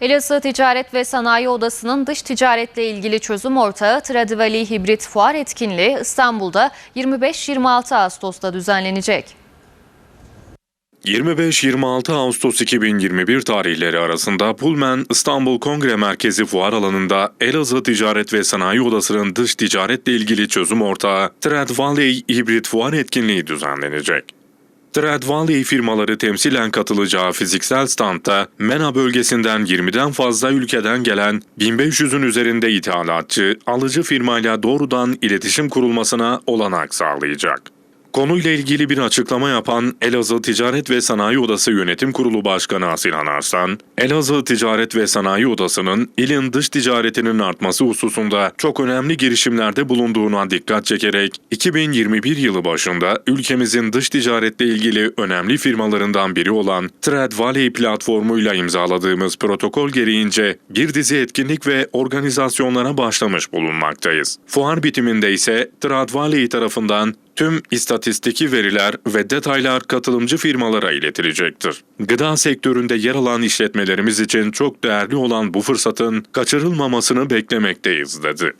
Elazığ Ticaret ve Sanayi Odası'nın dış ticaretle ilgili çözüm ortağı Tradivali Hibrit Fuar etkinliği İstanbul'da 25-26 Ağustos'ta düzenlenecek. 25-26 Ağustos 2021 tarihleri arasında Pullman İstanbul Kongre Merkezi fuar alanında Elazığ Ticaret ve Sanayi Odası'nın dış ticaretle ilgili çözüm ortağı Trad Valley Hibrit Fuar etkinliği düzenlenecek. Trad Valley firmaları temsilen katılacağı fiziksel standta MENA bölgesinden 20'den fazla ülkeden gelen 1500'ün üzerinde ithalatçı, alıcı firmayla doğrudan iletişim kurulmasına olanak sağlayacak. Konuyla ilgili bir açıklama yapan Elazığ Ticaret ve Sanayi Odası Yönetim Kurulu Başkanı Asinan Arslan, Elazığ Ticaret ve Sanayi Odası'nın ilin dış ticaretinin artması hususunda çok önemli girişimlerde bulunduğuna dikkat çekerek 2021 yılı başında ülkemizin dış ticaretle ilgili önemli firmalarından biri olan Trad Valley platformuyla imzaladığımız protokol gereğince bir dizi etkinlik ve organizasyonlara başlamış bulunmaktayız. Fuar bitiminde ise Trad Valley tarafından Tüm istatistiki veriler ve detaylar katılımcı firmalara iletilecektir. Gıda sektöründe yer alan işletmelerimiz için çok değerli olan bu fırsatın kaçırılmamasını beklemekteyiz dedi.